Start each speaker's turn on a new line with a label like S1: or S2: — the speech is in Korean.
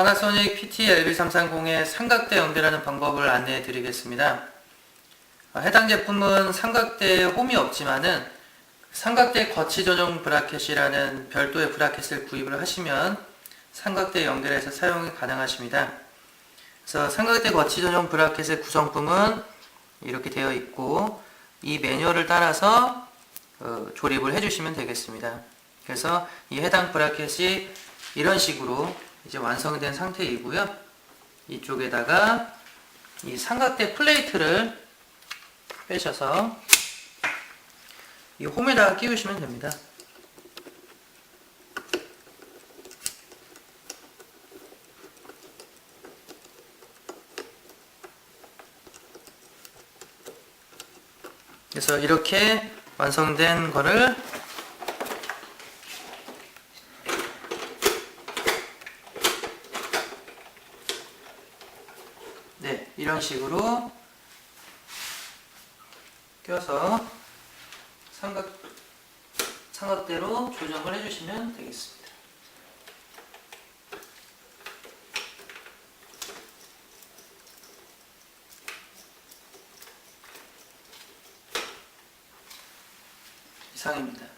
S1: 파나소닉 PT-LB330의 삼각대 연결하는 방법을 안내해 드리겠습니다. 어, 해당 제품은 삼각대에 홈이 없지만은 삼각대 거치 전용 브라켓이라는 별도의 브라켓을 구입을 하시면 삼각대 연결해서 사용이 가능하십니다. 그래서 삼각대 거치 전용 브라켓의 구성품은 이렇게 되어 있고 이 매뉴얼을 따라서 어, 조립을 해주시면 되겠습니다. 그래서 이 해당 브라켓이 이런 식으로 이제 완성된 상태이고요. 이쪽에다가 이 삼각대 플레이트를 빼셔서 이 홈에다가 끼우시면 됩니다. 그래서 이렇게 완성된 거를 네, 이런 식으로 껴서 삼각, 삼각대로 조정을 해주시면 되겠습니다. 이상입니다.